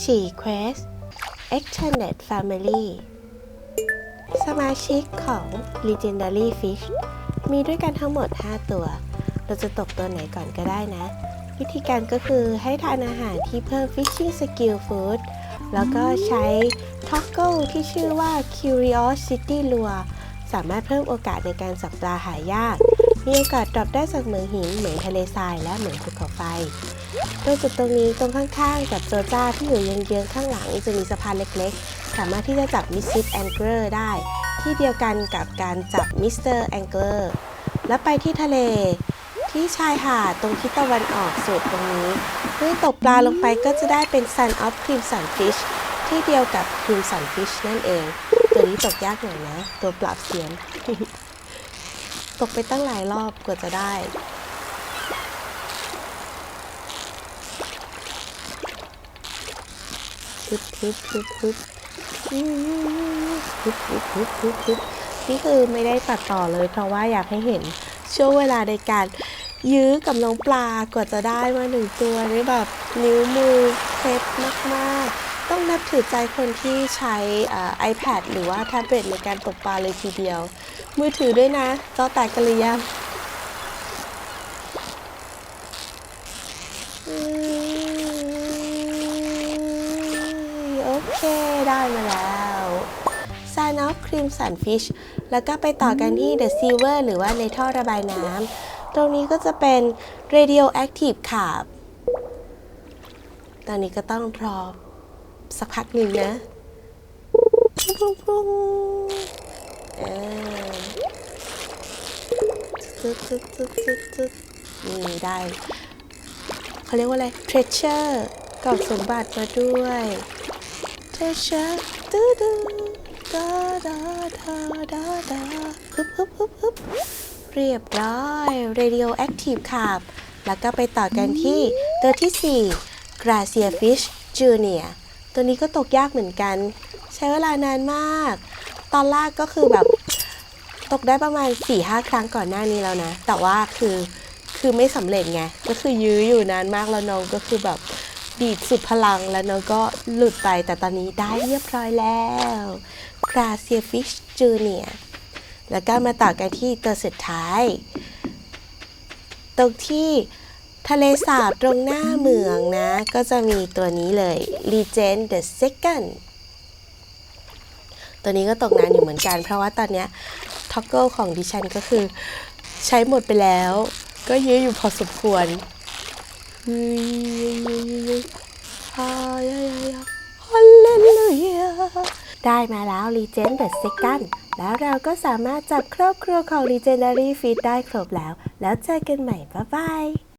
ฉี่ Quest Extended Family สมาชิกของ Legendary Fish มีด้วยกันทั้งหมด 5 ตัว เราจะตกตัวไหนก่อนก็ได้นะ วิธีการก็คือให้ทานอาหารที่เพิ่ม Fishing Skill Food แล้วก็ใช้ Toggle ที่ชื่อว่า Curiosity Lure สามารถเพิ่มโอกาสในการจับปลาหายาก มีโอกาสดรอปได้จากเหมืองหิน เหมืองทะเลทราย และเหมืองภูเขาไฟ โดยจุดตรงนี้ตรงข้างๆกับโจจ้าที่อยู่เยื้องๆข้างหลังจะมีสะพานเล็กๆ สามารถที่จะจับมิสซิสแองเกิลได้ ที่เดียวกันกับการจับมิสเตอร์แองเกิลแล้วไปที่ทะเล ที่ชายหาดตรงทิศตะวันออกสุดตรงนี้เมื่อตกปลาลงไปก็จะได้เป็น Sun of Crimson Fish ที่เดียวกับ Crimson Fish นั่นเอง ตัวนี้ตกยากหน่อยนะ ตัวปราบเสียนตกไปตั้งหลายรอบกว่าจะได้ ฮึบฮึบฮึบฮึบฮึบฮึบฮึบฮึบฮึบนี่คือไม่ได้ตัดต่อเลย เพราะว่าอยากให้เห็นช่วงเวลาในการยื้อกับน้องปลากว่าจะได้มาหนึ่งตัวนี่แบบนิ้วมือเคล็ดมากๆ ต้องนับถือใจคนที่ใช้อ่า iPad หรือว่าแท็บเล็ตในการตกปลาเลยทีเดียว มือถือด้วยนะจอแตกกันหรือยัง เคได้มาแล้ว Sign of Crimson Fish แล้วก็ไปต่อกันที่ The Silver หรือว่าในท่อระบายน้ำตรงนี้ก็จะเป็น Radioactive Carp ตอนนี้ก็ต้องรอสักพักหนึ่งนะปุ้งปุ้งเออตึ๊ดตึ๊ดตึ๊ดตึ๊ดตึ๊ดนี่ได้ เขาเรียกว่าอะไร treasure กล่องสมบัติมาด้วย treasure ตื้อดื้อดาดาดาดาดาฮึบฮึบฮึบฮึบเรียบร้อย radioactive carp แล้วก็ไปต่อกันที่ตัวที่ 4 gracia fish junior ตัวนี้ก็ตกยากเหมือนกัน ใช้เวลานานมาก ตอนแรกก็คือแบบตกได้ประมาณ4ี่ห้าครั้งก่อนหน้านี้แล้วนะ แต่ว่าคือคือไม่สำเร็จไง ก็คือยื้ออยู่นานมากแล้วน้องก็คือแบบ ดีดสุดพลังแล้วเน้องก็หลุดไปแต่ตอนนี้ได้เรียบร้อยแล้ว Gracia Fish Junior แล้วก็มาต่อกันที่ตัวสุดท้าย ตรงที่ทะเลสาบตรงหน้าเมืองนะ ก็จะมีตัวนี้เลย Legend the Second ตัวนี้ก็ตกนานอยู่เหมือนกัน เพราะว่าตอนนี้ท็อกเกิลของดิฉันก็คือใช้หมดไปแล้ว ก็ยื้ออยู่พอสมควร ฮายายาฮาเลลูยาได้มาแล้วรีเจนเดอะเซกันแล้วเราก็สามารถจับครอบครัวของรีเจนดารีฟีดได้ครบแล้ว แล้วเจอกันใหม่ บ๊ายบาย